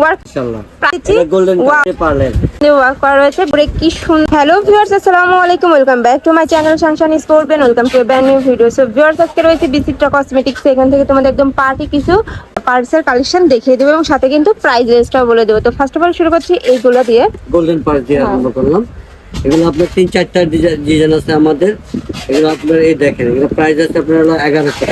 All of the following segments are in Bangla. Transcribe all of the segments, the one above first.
ওয়ার্ক ইনশাআল্লাহ। দিচ্ছি এটা গোল্ডেন Wow. ওয়ার্ক করা রয়েছে পুরো কি সুন্দর হ্যালো ভিউয়ার্স আসসালামু আলাইকুম welcome back to my channel সানশান স্পোর্টবেন welcome to brand new video so viewers আজকে রয়েছে বিচিত্রা কসমেটিক্স এখান থেকে তোমাদের একদম পার্টি কিছু পার্সের কালেকশন দেখিয়ে দেবো এবং সাথে কিন্তু প্রাইস রেঞ্জটাও বলে দেবো। তো ফার্স্ট অফ অল শুরু করছি এইগুলো দিয়ে। গোল্ডেন পার্স দিয়ে হ্যাঁ। আরম্ভ করলাম। এগুলো আপনার তিন চারটা ডিজাইন আছে আমাদের। এগুলো আপনার এই দেখেন এগুলো প্রাইস আছে আপনার হলো এগারোশো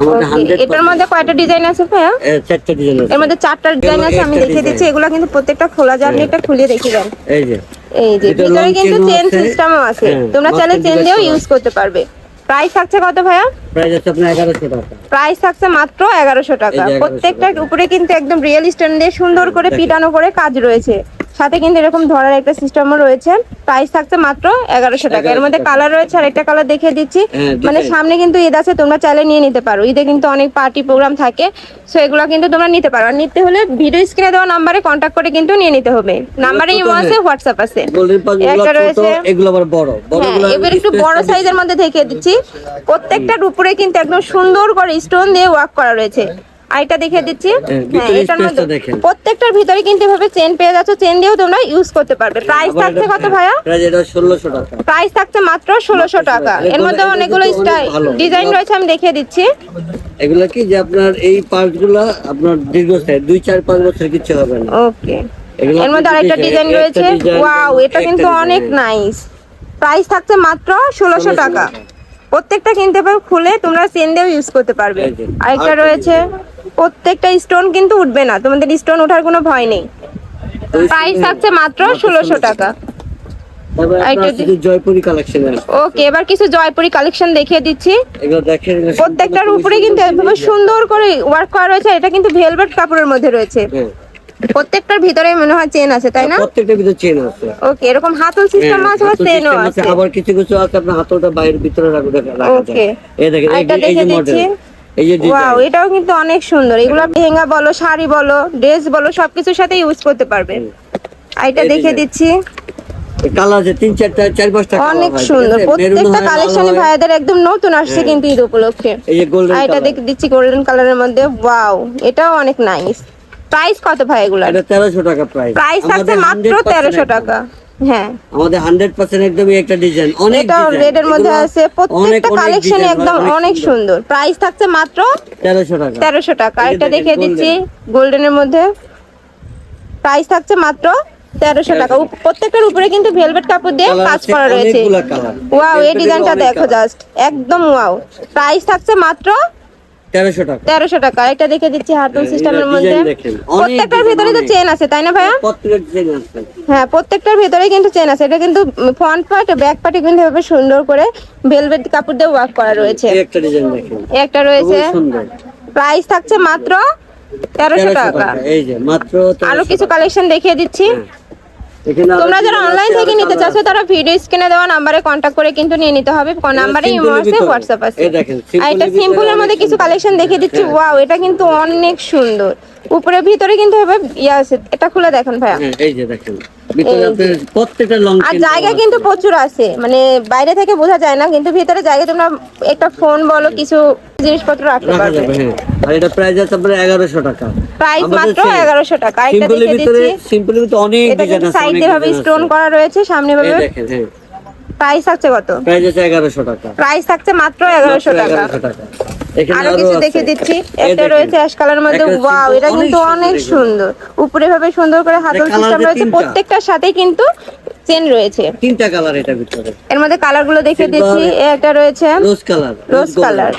আমাদের হান্ড্রেড এটার মধ্যে কয়টা ডিজাইন আছে ভাইয়া? চারটা ডিজাইন আছে। এর মধ্যে চারটা ডিজাইন আছে আমি দেখিয়ে দিচ্ছি। এগুলো কিন্তু প্রত্যেকটা খোলা হ্যাঁ। খুলে দেখিয়ে দেন। এই যে। এই যে ভিতরে কিন্তু চেন সিস্টেমও আছে। হ্যাঁ, তোমরা চাইলে চেন দিয়েও ইউজ করতে পারবে। প্রাইস থাকছে কত ভাইয়া? প্রাইস আছে আপনার এগারোশো টাকা। প্রাইস থাকছে মাত্র এগারোশো টাকা। এই যে 1100 প্রত্যেকটার উপরে কিন্তু একদম রিয়েল স্টোন দিয়ে সুন্দর করে পিটানো করে কাজ রয়েছে। সাথে কিন্তু এরকম ধরার একটা সিস্টেমও রয়েছে। প্রাইস থাকছে মাত্র এগারোশো টাকা। এর মধ্যে কালার রয়েছে আর একটা কালার দেখিয়ে দিচ্ছি। হ্যাঁ, মানে সামনে কিন্তু ঈদ আছে তোমরা চাইলে নিয়ে নিতে পারো। ঈদে কিন্তু অনেক পার্টি প্রোগ্রাম থাকে সো এগুলো কিন্তু তোমরা নিতে পারো। আর নিতে হলে ভিডিও স্ক্রিনে দেওয়া নাম্বারে কন্ট্যাক্ট করে কিন্তু নিয়ে নিতে হবে। নাম্বারে ছোট ইমো আছে হ্যাঁ। হোয়াটসঅ্যাপ আছে একটা রয়েছে। এগুলো আবার বড়। বড় হ্যাঁ এবার একটু বড় সাইজের মধ্যে দেখিয়ে দিচ্ছি। প্রত্যেকটার উপরে কিন্তু একদম সুন্দর করে স্টোন দিয়ে ওয়ার্ক করা রয়েছে। আরেকটা দেখিয়ে দিচ্ছি। হ্যাঁ, হ্যাঁ প্রত্যেকটার ভিতরে কিন্তু এভাবে চেন পেয়ে যাচ্ছ চেন দিয়েও তোমরা ইউজ করতে পারবে। প্রাইস থাকছে কত ভাইয়া? প্রাইস থাকছে মাত্র ষোলোশো টাকা। এর মধ্যে অনেকগুলো স্টাইল ডিজাইন রয়েছে আমি দেখিয়ে দিচ্ছি। এগুলো কি যে আপনার এই পার্টগুলা আপনার দীর্ঘস্থায়ী দুই চার পাঁচ বছর কিছু হবে না। ওকে এর মধ্যে আরেকটা ডিজাইন রয়েছে। ওয়াও এটা কিন্তু অনেক হ্যাঁ। নাইস প্রাইস থাকছে মাত্র ষোলোশো 1600 টাকা। টাকা। প্রত্যেকটা কিনতে পারবে খুলে তোমরা চেন দিয়েও ইউজ করতে পারবে। এই যে, আরেকটা রয়েছে প্রত্যেকটা স্টোন কিন্তু উঠবে না তোমাদের স্টোন ওঠার কোনো ভয় নেই। প্রাইস থাকছে মাত্র ষোলোশো টাকা। ওকে এবার কিছু জয়পুরি কালেকশন দেখিয়ে দিচ্ছি। প্রত্যেকটার উপরে কিন্তু সুন্দর করে ওয়ার্ক করা রয়েছে এটা কিন্তু ভেলভেট কাপড়ের মধ্যে রয়েছে। হ্যাঁ। প্রত্যেকটার ভিতরে মনে হয় চেন আছে তাই না? প্রত্যেকটা ভিতরে চেন আছে। ওকে এরকম হাতল সিস্টেম হ্যাঁ, আছে বা চেনও আছে। আবার কিছু কিছু আছে আপনার হাতলটা বাইরের ভিতরে রাখা রাখা যায়। Okay. এই দেখেন এই যে- মডেল। ওয়াও এটাও কিন্তু অনেক সুন্দর। এগুলো লেহেঙ্গা বলো শাড়ি বলো ড্রেস বলো সবকিছুর সাথে ইউজ করতে পারবে আর এটা দেখে দিচ্ছি। কালার আছে তিন চারটা চার পাঁচটা অনেক সুন্দর। প্রত্যেকটা হয়, ভাইয়াদের একদম নতুন আসছে হ্যাঁ। কিন্তু ঈদ উপলক্ষে। এই যে গোল্ডেন এটা দেখে দিচ্ছি গোল্ডেন কালারের মধ্যে। ওয়াও এটাও অনেক নাইস প্রাইস কত ভাই এগুলা এটা তেরোশো টাকা প্রাইস প্রাইস থাকছে মাত্র তেরোশো টাকা। হ্যাঁ। আমাদের হান্ড্রেড পার্সেন্ট একদমই একটা ডিজাইন অনেক এটাও রেড এর মধ্যে আছে প্রত্যেকটা কালেকশন একদম অনেক সুন্দর। প্রাইস থাকছে মাত্র তেরোশো টাকা। এটা দেখিয়ে দিচ্ছি গোল্ডেনের মধ্যে। প্রাইস থাকছে মাত্র তেরোশো টাকা। প্রত্যেকটার উপরে কিন্তু ভেলভেট কাপড় দিয়ে কাজ করা রয়েছে। ওয়াও এই ডিজাইনটা দেখো জাস্ট একদম ওয়াও প্রাইস থাকছে মাত্র তেরোশো টাকা। তেরোশো টাকা। এটা দেখে দিচ্ছি হ্যাঁ, সিস্টেমের মধ্যে। দেখেন। অনেক প্রত্যেকটার ভিতরে তো চেন আছে তাই না ভাইয়া? হ্যাঁ প্রত্যেকটার ভিতরে কিন্তু চেন আছে। এটা কিন্তু ফ্রন্ট পার্ট ব্যাক পার্টে কিন্তু এভাবে সুন্দর করে ভেলভেট কাপড় দিয়ে ওয়ার্ক করা রয়েছে। একটা একটা রয়েছে। প্রাইস থাকছে মাত্র তেরোশো টাকা। আরও কিছু কালেকশন দেখিয়ে দিচ্ছি। হ্যাঁ। তোমরা যারা অনলাইন থেকে নিতে চাচ্ছ তারা ভিডিও স্ক্রিনে দেওয়া নাম্বারে কন্ট্যাক্ট করে কিন্তু নিয়ে নিতে হবে। কোন নাম্বারে ইমো আছে হোয়াটসঅ্যাপ আছে। এই দেখেন, আর এটা এর সিম্পলের মধ্যে কিছু কালেকশন দেখে দিচ্ছি। হ্যাঁ। ওয়াও এটা কিন্তু অনেক সুন্দর। উপরে ভিতরে কিন্তু হবে ইয়া আছে। এটা খুলে দেখেন ভাইয়া। হ্যাঁ, এই যে দেখেন। আর জায়গা কিন্তু প্রচুর আছে। মানে বাইরে থেকে বোঝা যায় না কিন্তু ভিতরে জায়গা তোমরা একটা ফোন বলো কিছু জিনিসপত্র রাখতে পারবে। হ্যাঁ। আর এটা প্রাইস আছে আপনার এগারোশো টাকা। প্রাইস মাত্র same। এগারোশো টাকা। এটা দেখে দিচ্ছি। সিম্পলের ভিতরে অনেক ডিজাইন আছে সাইড ভাবে স্টোন করা রয়েছে সামনে ভাবে দেখেন হ্যাঁ। প্রাইস থাকছে কত? প্রাইস আছে এগারোশো টাকা। প্রাইস থাকছে মাত্র এগারোশো মাত্র টাকা। 1100 টাকা। আরও কিছু। দেখে দিচ্ছি। একটা রয়েছে অ্যাশ কালারের মধ্যে। ওয়াও এটা কিন্তু অনেক সুন্দর উপরে ভাবে সুন্দর। করে হাতল সিস্টেম রয়েছে। প্রত্যেকটার সাথে কিন্তু চেন রয়েছে। তিনটা কালার এটা ভিতরে। এর মধ্যে কালারগুলো দেখে দিচ্ছি। একটা রয়েছে rose colour rose colour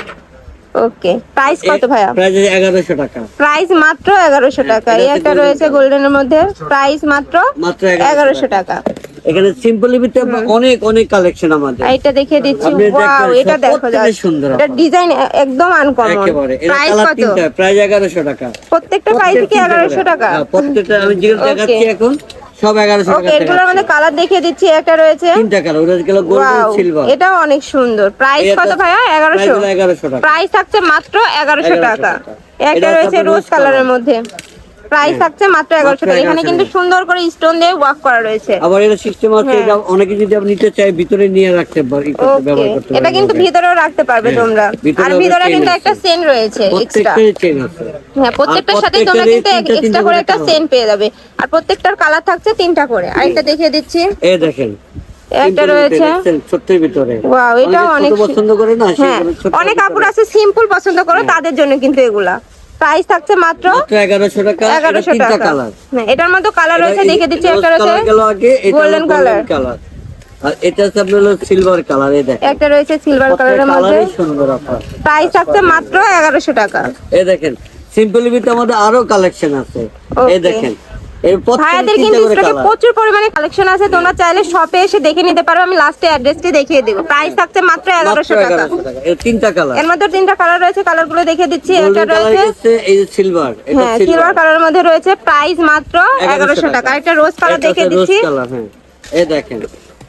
okay price কত ভাইয়া? প্রাইস টাকা। মাত্র এগারোশো টাকা। এই একটা রয়েছে গোল্ডেনের মধ্যে। প্রাইস মাত্র মাত্র এগারোশো টাকা। এখানে সিম্পলের ভিতরে অনেক অনেক কালেকশন আমাদের। এটা দেখে দিচ্ছি। ওয়াও এটা দেখো সুন্দর এটা ডিজাইন একদম আনকমন প্রাইস কত? প্রাইস এগারোশো টাকা। প্রত্যেকটা প্রাইস কি এগারোশো টাকা? হ্যাঁ, প্রত্যেকটা আমি যেগুলো দেখাচ্ছি এখন সব টাকা ওকে এগুলোর মধ্যে কালার দেখিয়ে দিচ্ছি একটা রয়েছে। তিনটা কালার ওটা গেল গোল্ডেন সিলভার এটাও অনেক সুন্দর। প্রাইস কত ভাইয়া এগারোশো? এগারোশো টাকা। প্রাইস থাকছে মাত্র এগারোশো 1100 টাকা। একটা রয়েছে রোজ কালারের মধ্যে। প্রাইস থাকছে মাত্র এগারোশো টাকা। এখানে কিন্তু সুন্দর করে স্টোন দিয়ে ওয়ার্ক করা রয়েছে। আবার এটা সিস্টেম আছে হ্যাঁ। এটা অনেকে যদি আপনি নিতে চায় ভিতরে নিয়ে রাখতে পারে ব্যবহার করতে এটা কিন্তু ভিতরেও রাখতে পারবে হ্যাঁ, তোমরা। আর ভিতরে কিন্তু একটা চেন রয়েছে এক্সট্রা চেন আছে। হ্যাঁ প্রত্যেকটার সাথে তোমরা কিন্তু এক্সট্রা করে একটা। চেন পেয়ে যাবে। আর প্রত্যেকটার কালার থাকছে তিনটা করে। আরেকটা দেখিয়ে দিচ্ছি। এই দেখেন। একটা রয়েছে। ভিতরে? ছোট্টের অনেক পছন্দ করে না হ্যাঁ। অনেক ভিতরে। আছে সিম্পল পছন্দ করো তাদের জন্য কিন্তু এগুলা। প্রাইস থাকছে মাত্র মাত্র এগারোশো টাকা। এটা এগারোশো তিনটা টাকা। কালার। হ্যাঁ এটার মধ্যে কালার রয়েছে দেখে দিচ্ছি একটা রয়েছে গোল্ডেন কালার আর এটা হলো সিলভার কালার এই দেখেন। একটা রয়েছে সিলভার কালারের মধ্যে। সুন্দর আপনার প্রাইস থাকছে মাত্র এগারোশো টাকা। এই দেখেন সিম্পলি ভিতরে আমাদের আরও কালেকশন আছে। এই দেখেন ভাইয়াদের কিন্তু স্টকে প্রচুর পরিমাণে কালেকশন আছে তোমরা চাইলে শপে এসে দেখে নিতে পারো আমি লাস্টে অ্যাড্রেসটি দেখিয়ে দেবো। প্রাইস থাকছে মাত্র মাত্র এগারোশো টাকা। এর তিনটা কালারের মধ্যে তিনটা কালার রয়েছে কালারগুলো দেখিয়ে দিচ্ছি। এটা রয়েছে এই যে সিলভার এটা হ্যাঁ সিলভার সিলভার কালারের মধ্যে রয়েছে প্রাইস মাত্র এগারোশো টাকা। একটা রোজ কালার দেখিয়ে দিচ্ছি। কালার হ্যাঁ। এই দেখেন।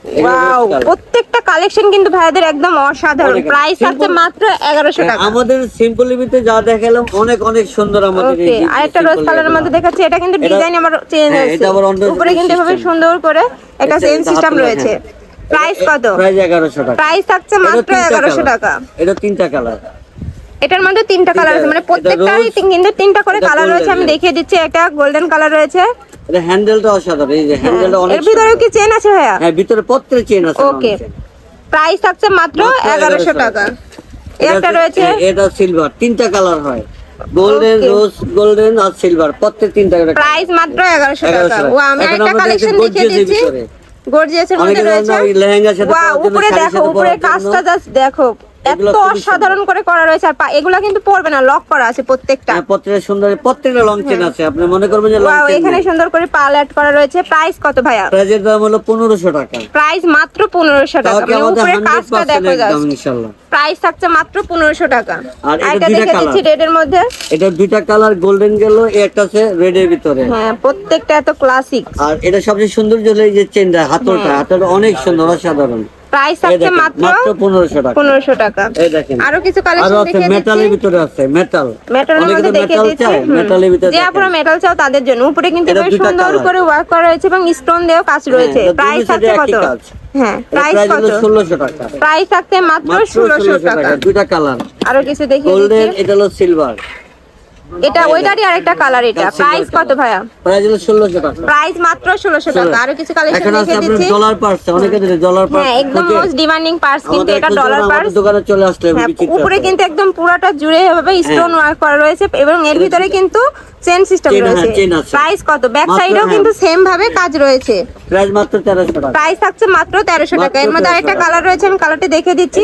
ওয়াও প্রত্যেকটা কালেকশন কিন্তু ভাইয়াদের একদম অসাধারণ। প্রাইস আছে মাত্র এগারোশো হ্যাঁ, টাকা। আমাদের সিম্পল লিপিতে যা দেখালাম অনেক অনেক সুন্দর আমাদের এই আরেকটা রোজ কালারের। মধ্যে দেখাচ্ছি এটা কিন্তু ডিজাইন আমার চেঞ্জ হয়েছে। এটা আবার উপরে কিন্তু এভাবে সুন্দর করে একটা এটা সিস্টেম রয়েছে। হ্যাঁ। প্রাইস কত? প্রাইস 1100 টাকা। প্রাইস থাকছে মাত্র তিনটা এগারোশো colour। টাকা। এটা তিনটা কালার এটার মধ্যে তিনটা কালার আছে। মানে এটা প্রত্যেকটারই কিন্তু তিনটা করে কালার রয়েছে। আমি। দেখিয়ে দিচ্ছি। একটা গোল্ডেন কালার রয়েছে। এটা হ্যান্ডেলটা অসাধারণ। এই যে হ্যান্ডেলটা অনেক এর ভিতরেও কি চেন আছে ভাইয়া? হ্যাঁ ভিতরে প্রত্যেক চেন আছে ওকে প্রাইস থাকছে মাত্র মাত্র এগারোশো 1100 টাকা। এটা একটা রয়েছে। এটা সিলভার তিনটা কালার হয়। গোল্ডেন রোজ গোল্ডেন আর সিলভার প্রত্যেক তিনটা করে প্রাইস মাত্র এগারোশো 1100 টাকা। ও আমি একটা কালেকশন দেখিয়ে দিচ্ছি। গর্জিয়াসের মধ্যে রয়েছে। সাথে জন্য, উপরে দেখো উপরে। কাজটা জাস্ট দেখো। এত অসাধারণ করে করা রয়েছে আর এগুলা কিন্তু পড়বে না লক করা আছে প্রত্যেকটা। হ্যাঁ, প্রত্যেকটা সুন্দর প্রত্যেকটা লং চেন আছে। আপনি মনে করবেন যে ওয়াও এখানে সুন্দর করে পাল অ্যাড করা রয়েছে। প্রাইস কত ভাইয়া? প্রাইজের দাম হলো পনেরোশো টাকা। প্রাইস মাত্র পনেরোশো তাও টাকা। মানে উপরে কাজটা দেখো জাস্ট ইনশাল্লাহ। প্রাইস থাকছে মাত্র পনেরোশো টাকা। আর এটা দেখে দিচ্ছি colour। রেডের মধ্যে। এটা দুইটা কালার গোল্ডেন গেল একটা আছে রেড এর ভিতরে। হ্যাঁ প্রত্যেকটা এত ক্লাসিক আর এটা সবচেয়ে সুন্দর হলো এই যে চেনটা হাতলটা। হাতলটা অনেক সুন্দর অসাধারণ। প্রাইস দেখেন, মাত্র মাত্র পনেরোশো টাকা। পনেরোশো টাকা। এই দেখেন। আরও কিছু কালেকশন আছে দেখিয়ে মেটালের ভিতরে আছে মেটাল মেটালের মধ্যে দেখিয়ে দিচ্ছি। এর ভিতরে যে আপনারা মেটাল চাও তাদের জন্য। উপরে কিন্তু বেশ সুন্দর করে ওয়ার্ক করা রয়েছে এবং স্টোন দিয়েও কাজ রয়েছে। এটা প্রাইস একই কত? হ্যাঁ প্রাইস কত হলো ষোলোশো টাকা। প্রাইস থাকছে মাত্র মাত্র ষোলোশো ষোলোশো টাকা। টাকা দুইটা কালার আরও কিছু দেখিয়ে গোল্ডেন এটা হলো সিলভার এটা ওইটারই আরেকটা কালার এটা। প্রাইস কত ভাইয়া? প্রাইস হলো ষোলোশো টাকা। প্রাইস মাত্র ষোলোশো টাকা। আরও কিছু কালেকশন দেখিয়ে দিচ্ছি। ডলার পার্স অনেকে দিলে ডলার পার্স হ্যাঁ একদম মোস্ট ডিমান্ডিং পার্স কিন্তু এটা ডলার পার্স দোকানে চলে আসলে হ্যাঁ উপরে কিন্তু একদম পুরোটা জুড়ে এভাবে স্টোন ওয়ার্ক করা রয়েছে এবং এর ভিতরে কিন্তু চেন সিস্টেম হ্যাঁ, রয়েছে। প্রাইস কত? ব্যাক সাইডেও হ্যাঁ। কিন্তু সেম ভাবে কাজ রয়েছে। প্রাইস মাত্র তেরোশো টাকা। প্রাইস থাকছে মাত্র তেরোশো টাকা। এর মধ্যে 1300 আরেকটা কালার রয়েছে আমি কালারটি দেখে দিচ্ছি।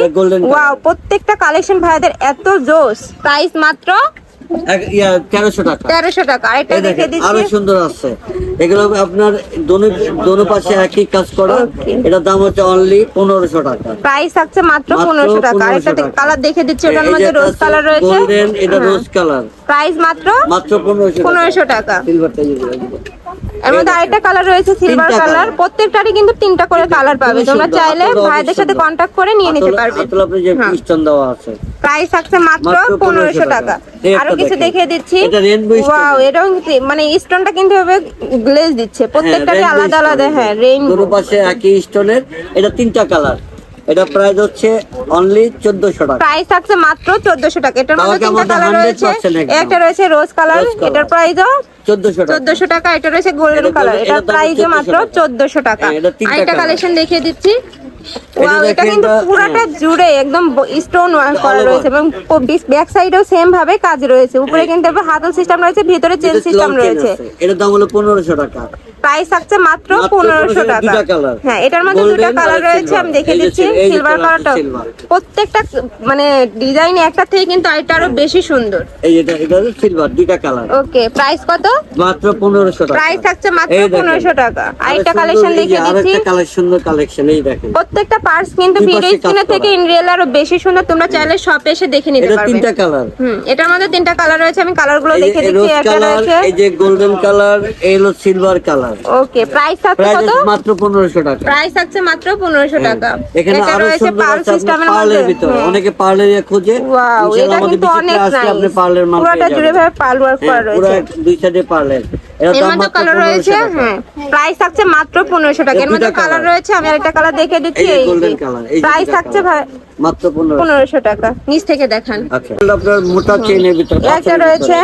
ওয়াও প্রত্যেকটা কালেকশন ভাইদের এত জোস প্রাইস মাত্র তেরোশো টাকা। তেরোশো টাকা। আরেকটা দেখে দিচ্ছি। আরও সুন্দর আছে। এগুলো আপনার দোনো দোনো পাশে একই কাজ করা. এটার দাম হচ্ছে অনলি পনেরোশো টাকা। প্রাইস থাকছে মাত্র পনেরোশো টাকা। আরেকটা কালার দেখে দিচ্ছি ওটার মধ্যে রোজ কালার রয়েছে। এটা। রোজ কালার প্রাইস মাত্র মাত্র পনেরোশো পনেরোশো টাকা। সিলভারটা এর মধ্যে আরেকটা কালার রয়েছে সিলভার কালার প্রত্যেকটারই কিন্তু তিনটা করে কালার পাবে। তোমরা চাইলে ভাইদের সাথে কন্ট্যাক্ট করে নিয়ে নিতে পারবে। যে হ্যাঁ। পিস্টন দেওয়া আছে। প্রাইস থাকছে মাত্র পনেরোশো টাকা। আরও কিছু দেখিয়ে দিচ্ছি। ওয়াও এটাও মানে স্টোনটা কিন্তু এভাবে গ্লেজ দিচ্ছে। প্রত্যেকটারই হ্যাঁ, আলাদা আলাদা। হ্যাঁ রেইনবো পাশে একই স্টোনের এটা তিনটা কালার এটা প্রাইস হচ্ছে অনলি চোদ্দশো টাকা। প্রাইস থাকছে মাত্র চোদ্দশো টাকা। এটার মধ্যে তিনটা কালার রয়েছে? একটা রয়েছে রোজ কালার এটার প্রাইসও চোদ্দশো টাকা। এটা রয়েছে গোল্ডেন কালার এটার প্রাইসও মাত্র টাকা। চোদ্দশো টাকা। আরেকটা কালেকশন দেখিয়ে দিচ্ছি। Wow, এটা কিন্তু পুরাটা হ্যাঁ। জুড়ে একদম স্টোন ওয়ার্ক করা রয়েছে এবং ব্যাক সাইডেও সেম ভাবে কাজ রয়েছে। উপরে কিন্তু হাতল সিস্টেম রয়েছে ভিতরে চেন সিস্টেম রয়েছে। এটার দাম হলো পনেরোশো টাকা। প্রাইস থাকছে মাত্র পনেরোশো 1500 টাকা। হ্যাঁ এটার মধ্যে দুটা কালার রয়েছে আমি দেখে দিচ্ছি সিলভার কালারটা প্রত্যেকটা মানে ডিজাইন একটা থেকে কিন্তু আরেকটা আরও বেশি সুন্দর। এই এটা এটা সিলভার দুইটা কালার ওকে প্রাইস কত? মাত্র পনেরোশো টাকা। প্রাইস থাকছে মাত্র এই দেখেন। পনেরোশো টাকা। আরেকটা কালেকশন এই দিচ্ছি আরেকটা কালেকশন সুন্দর কালেকশন এই দেখেন। প্রত্যেকটা পার্স কিন্তু ভিডিও স্ক্রিনে থেকে ইন রিয়েল আরও বেশি সুন্দর। তোমরা চাইলে শপে এসে দেখে নিতে এটা পারবে। তিনটা কালার হুম এটার মধ্যে তিনটা কালার রয়েছে আমি কালারগুলো এই দেখে দিচ্ছি একটা রয়েছে। এই যে গোল্ডেন কালার এই হলো সিলভার কালার ওকে প্রাইস থাকছে কত? মাত্র পনেরোশো টাকা। প্রাইস থাকছে মাত্র পনেরোশো টাকা। হ্যাঁ। এখানে এটা আরও রয়েছে আপনার সিস্টেমের মধ্যে। ভিতরে। হ্যাঁ। অনেকে পার্লের খোঁজে। ওয়াও এটা কিন্তু অনেক আসলে আপনি পার্লের মাল পুরোটা জুড়ে ভাবে পাল ওয়ার্ক করা হ্যাঁ, পুরো দুই সাইডে পার্লের এর মধ্যে কালার রয়েছে? হ্যাঁ প্রাইস থাকছে মাত্র পনেরোশো টাকা। এর মধ্যে কালার রয়েছে আমি আরেকটা কালার দেখে দিচ্ছি এই color, এই প্রাইস থাকছে ভাই মাত্র পনেরো পনেরোশো টাকা। নিচ থেকে দেখান। আচ্ছা। আপনার মোটা চেইনের ভিতরে একটা রয়েছে।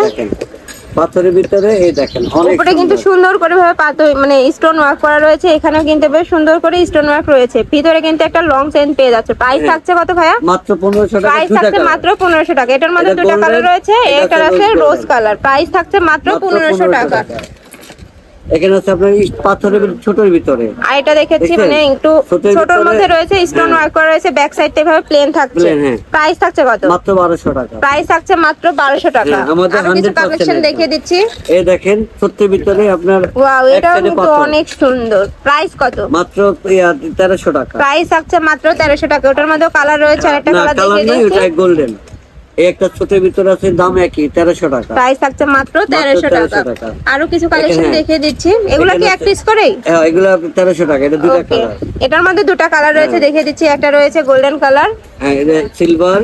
পাথরের ভিতরে এই দেখেন উপরে কিন্তু সুন্দর। করে ভাবে পাথর মানে স্টোন ওয়ার্ক করা রয়েছে এখানেও কিন্তু বেশ সুন্দর করে স্টোন ওয়ার্ক রয়েছে। ভিতরে কিন্তু একটা লং চেন পেয়ে যাচ্ছে। প্রাইস। থাকছে কত ভাইয়া? মাত্র পনেরোশো টাকা প্রাইস থাকছে মাত্র পনেরোশো টাকা। এটার মধ্যে দুটো কালার রয়েছে একটা আছে রোজ কালার প্রাইস থাকছে মাত্র মাত্র পনেরোশো টাকা। এখানে হচ্ছে আপনার পাথরের ছোটর ভিতরে। আর এটা দেখেছি মানে একটু ছোটোর ছোটর মধ্যে রয়েছে স্টোন হ্যাঁ। ওয়ার্ক করা রয়েছে ব্যাক সাইডটা এভাবে প্লেন থাকছে। হ্যাঁ। প্রাইস থাকছে কত? মাত্র বারোশো টাকা। প্রাইস থাকছে মাত্র বারোশো টাকা। হ্যাঁ, আমাদের আরও 100% কালেকশন দেখিয়ে দিচ্ছি। এই দেখেন সত্যের ভিতরে আপনার ওয়াও এটাও কিন্তু অনেক সুন্দর। প্রাইস কত? মাত্র তেরোশো টাকা। প্রাইস থাকছে মাত্র তেরোশো টাকা। ওটার মধ্যে কালার রয়েছে আরেকটা না কালার দেখিয়ে নাই দিচ্ছি। গোল্ডেন একটা ছোটের ভিতরে আছে দাম একই টাকা। প্রাইস থাকছে মাত্র তেরোশো 1300 টাকা। আরও কিছু কালেকশন দেখিয়ে দিচ্ছি। এগুলো কি এক পিস করেই? হ্যাঁ এগুলো টাকা এটা দুটা কালার এটার মধ্যে দুটো কালার রয়েছে হ্যাঁ। দেখিয়ে দিচ্ছি। একটা রয়েছে গোল্ডেন কালার হ্যাঁ এটা সিলভার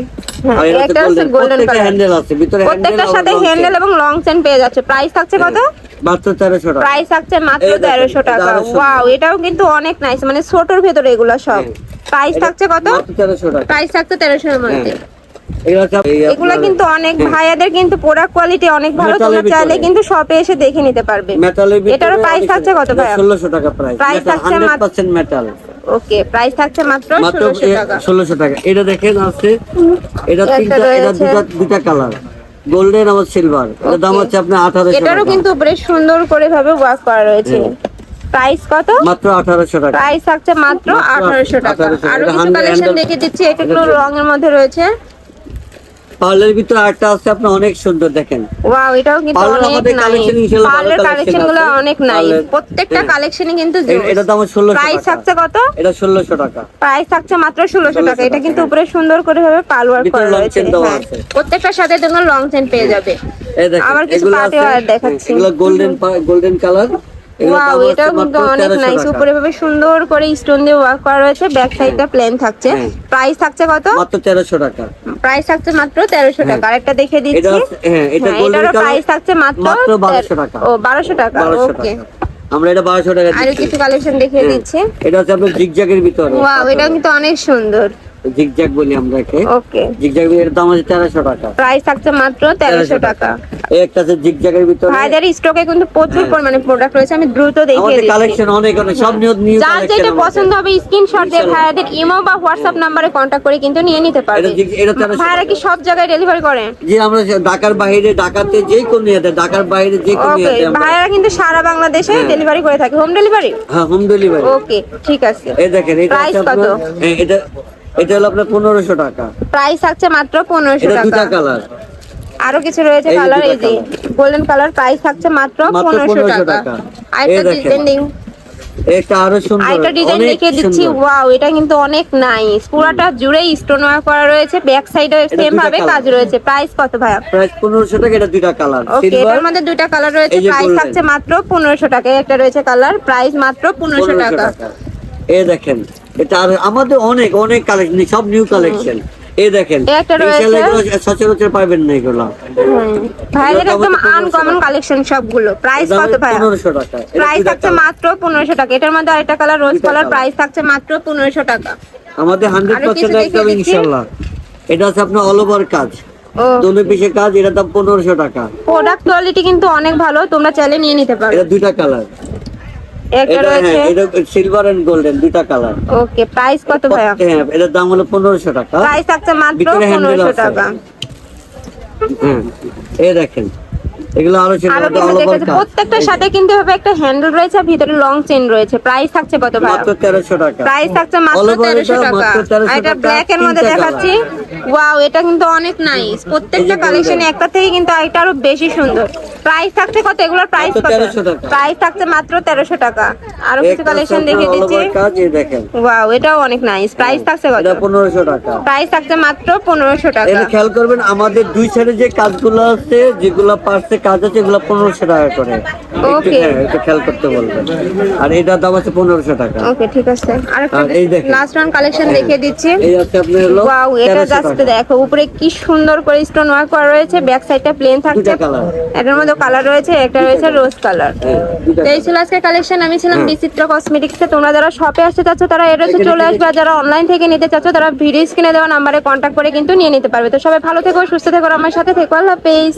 হ্যাঁ, আর এটা গোল্ডেন golden হ্যান্ডেল আছে ভিতরে প্রত্যেকটার সাথে হ্যান্ডেল এবং লং চেন পেয়ে যাচ্ছে। প্রাইস থাকছে কত? মাত্র তেরোশো টাকা। প্রাইস থাকছে মাত্র টাকা। ওয়াও এটাও কিন্তু অনেক নাইস মানে ছোটর ভেতরে এগুলো সব। হ্যাঁ। প্রাইস থাকছে কত? টাকা। প্রাইস থাকছে তেরোশোর মধ্যে। হ্যাঁ। এগুলো কিন্তু অনেক হ্যাঁ। ভাইয়াদের কিন্তু প্রোডাক্ট কোয়ালিটি অনেক ভালো তোমরা চাইলে কিন্তু শপে এসে দেখে নিতে পারবে। এটারও price থাকছে কত ভাইয়া? ষোলোশো টাকা প্রাইস Price থাকছে মাত্র- মেটাল ওকে প্রাইস থাকছে মাত্র মাত্র ষোলোশো টাকা। ষোলোশো টাকা। এটা দেখেন আছে এটা তিনটা এটা। দুটা দুটা কালার গোল্ডেন আর সিলভার এটার দাম হচ্ছে আপনার আঠারোশো এটারও কিন্তু বেশ সুন্দর করে ভাবে ওয়ার্ক করা রয়েছে। প্রাইস কত? মাত্র আঠারোশো টাকা। প্রাইস থাকছে মাত্র মাত্র আঠারোশো টাকা। 1800 আরও কিছু কালেকশন দেখে দিচ্ছি একটু এটা- রঙের মধ্যে রয়েছে। পার্লের ভিতরে আরেকটা আছে আপনার অনেক সুন্দর দেখেন। ওয়াও এটাও কিন্তু অনেক আমাদের নাইস পার্লের collection কালেকশনগুলো অনেক নাইস Parlour- প্রত্যেকটা হ্যাঁ। কালেকশনে কিন্তু এ- এটার দাম ষোলোশো প্রাইস টাকা। থাকছে কত? এটা ষোলোশো টাকা। প্রাইস থাকছে মাত্র ষোলোশো 1600 টাকা। এটা কিন্তু হ্যাঁ। উপরে সুন্দর করে ভাবে পাল ওয়ার্ক করা রয়েছে। হ্যাঁ। আছে। প্রত্যেকটার সাথে তোমার লং চেন পেয়ে যাবে। এই দেখেন আবার কিছু আছে। wear দেখাচ্ছি। এগুলো গোল্ডেন গোল্ডেন কালার ওয়াও এটাও কিন্তু অনেক নাইস উপরে ভাবে সুন্দর করে স্টোন দিয়ে ওয়ার্ক করা রয়েছে ব্যাক সাইডটা প্লেন থাকছে। হ্যাঁ। প্রাইস থাকছে কত? মাত্র তেরোশো টাকা। প্রাইস থাকছে মাত্র তেরোশো টাকা। আরেকটা দেখে এটা দিচ্ছি। হ্যাঁ এটা হ্যাঁ, প্রাইস থাকছে মাত্র টাকা। ও টাকা। ওকে আমরা এটা টাকা আরও কিছু কালেকশন দেখিয়ে হ্যাঁ। দিচ্ছি। এটা হচ্ছে আপনার জিগজ্যাগের ভিতরে। ওয়াও এটা কিন্তু অনেক সুন্দর। জিগজ্যাগ বলি আমরা একে। ওকে। জিগজ্যাগ এর দাম আছে তেরোশো টাকা। প্রাইস থাকছে মাত্র তেরোশো টাকা। এই একটা আছে জিগজ্যাগের ভিতরে। ভাইদের স্টকে কিন্তু প্রচুর পরিমাণে প্রোডাক্ট রয়েছে আমি দ্রুত দেখিয়ে আমাদের কালেকশন অনেক অনেক সব নিউ নিউ যার যেটা পছন্দ হবে স্ক্রিনশট দিয়ে ভাইয়াদের ইমো বা হোয়াটসঅ্যাপ নাম্বারে কন্ট্যাক্ট করে কিন্তু নিয়ে নিতে পারবে। ভাইয়ারা কি সব জায়গায় ডেলিভারি করেন যে আমরা ঢাকার বাইরে ঢাকাতে যে কোনো ইয়েতে ঢাকার বাইরে যে কোনো ইয়েতে আমরা ভাইয়ারা কিন্তু সারা বাংলাদেশে হ্যাঁ। ডেলিভারি করে থাকে। হোম ডেলিভারি হ্যাঁ হোম ডেলিভারি ওকে ঠিক আছে। এই দেখেন এটা আপনার কত? হ্যাঁ, এটা এটা হলো আপনার পনেরোশো টাকা। প্রাইস থাকছে মাত্র পনেরোশো এটা দুটা টাকা কালার আরও কিছু রয়েছে কালার এই যে গোল্ডেন কালার প্রাইস থাকছে মাত্র পনেরোশো 1500 টাকা টাকা। আরেকটা। ডিজাইন এটা আরও সুন্দর আরেকটা ডিজাইন দেখিয়ে দিচ্ছি। ওয়াও এটা কিন্তু অনেক নাইস পুরাটা জুড়ে স্টোন ওয়ার্ক করা রয়েছে। ব্যাক সাইডে সেম ভাবে কাজ রয়েছে। প্রাইস কত ভাইয়া? প্রাইস পনেরোশো টাকা এটা দুইটা কালার ওকে এটার মধ্যে দুইটা কালার রয়েছে। প্রাইস। থাকছে মাত্র পনেরোশো টাকা। একটা রয়েছে কালার প্রাইস মাত্র পনেরোশো পনেরোশো টাকা। টাকা। এই দেখেন। এটা আর আমাদের অনেক অনেক কালেকশন সব নিউ কালেকশন এই দেখেন সচরাচর পাবেন না এগুলো। একদম আনকমন কালেকশন সবগুলো। প্রাইস কত ভাইয়া? পনেরোশো টাকা। প্রাইস থাকছে মাত্র পনেরোশো টাকা। এটার মধ্যে আরেকটা কালার রোজ কালার প্রাইস থাকছে মাত্র পনেরোশো টাকা। আমাদের হান্ড্রেড আরও কিছু পার্সেন্ট দেখিয়ে একদম দিচ্ছি। ইনশাল্লাহ। এটা হচ্ছে আপনার অল ওভার কাজ। দোনো পিসে কাজ এটার দাম পনেরোশো টাকা। প্রোডাক্ট কোয়ালিটি কিন্তু অনেক ভালো তোমরা চাইলে নিয়ে নিতে পারো। এটা দুইটা কালার এটা রয়েছে হ্যাঁ এটা সিলভার এন্ড গোল্ডেন দুইটা কালার ওকে প্রাইস কত ভাইয়া? হ্যাঁ এটার দাম হলো পনেরোশো টাকা। প্রাইস আছে মাত্র ভিতরে handle পনেরোশো আছে। টাকা। হ্যাঁ এই দেখেন। এগুলো আরও ছিল আরও কিছু অল ওভার দেখেছি। কাজ প্রত্যেকটার সাথে কিন্তু এভাবে একটা হ্যান্ডেল রয়েছে আর ভিতরে লং চেন রয়েছে। প্রাইস থাকছে কত ভাইয়া মাত্র তেরোশো টাকা। প্রাইস থাকছে মাত্র over তেরোশো এটা টাকা আর এটা ব্ল্যাক এর মধ্যে দেখাচ্ছি। ওয়াও এটা কিন্তু অনেক নাইস প্রত্যেকটা এই যে একটা থেকে কিন্তু আরেকটা আরও বেশি সুন্দর। প্রাইস থাকছে কত? এগুলোর প্রাইস মাত্র কত? প্রাইস থাকছে মাত্র তেরোশো টাকা। আরও কিছু কালেকশন দিচ্ছি। ওয়াও এটাও অনেক নাইস প্রাইস থাকছে কত? এটা পনেরোশো টাকা। প্রাইস থাকছে মাত্র টাকা। এটা খেয়াল করবেন আমাদের দুই সাইডে যে কাজগুলো আছে যেগুলো পার্সে কাজ আছে এগুলো পনেরোশো টাকা করে। একটু. হ্যাঁ, খেয়াল করতে বলবেন আর এটার দাম আছে পনেরোশো টাকা। ওকে ঠিক আছে। আর এই দেখেন। লাস্ট রাউন্ড কালেকশন দেখিয়ে দিচ্ছি। এই আছে আপনার হলো ওয়াও এটা জাস্ট দেখো উপরে কি সুন্দর করে স্টোন ওয়ার্ক করা রয়েছে। ব্যাক সাইডটা প্লেন থাকছে। এটার মধ্যে কালার রয়েছে একটা রয়েছে রোজ কালার দুটা এই ছিল আজকে কালেকশন আমি ছিলাম হ্যাঁ। বিচিত্র কসমেটিক্সে তোমরা যারা শপে আসতে চাচ্ছ তারা এখানে চলে আসবে। আর যারা অনলাইন থেকে নিতে চাচ্ছ তারা ভিডিও স্ক্রিনে দেওয়া নাম্বারে কন্ট্যাক্ট করে কিন্তু নিয়ে নিতে পারবে। তো সবাই ভালো থেকো সুস্থ থেকো আমার সাথে থেকো। আল্লাহ হাফেজ।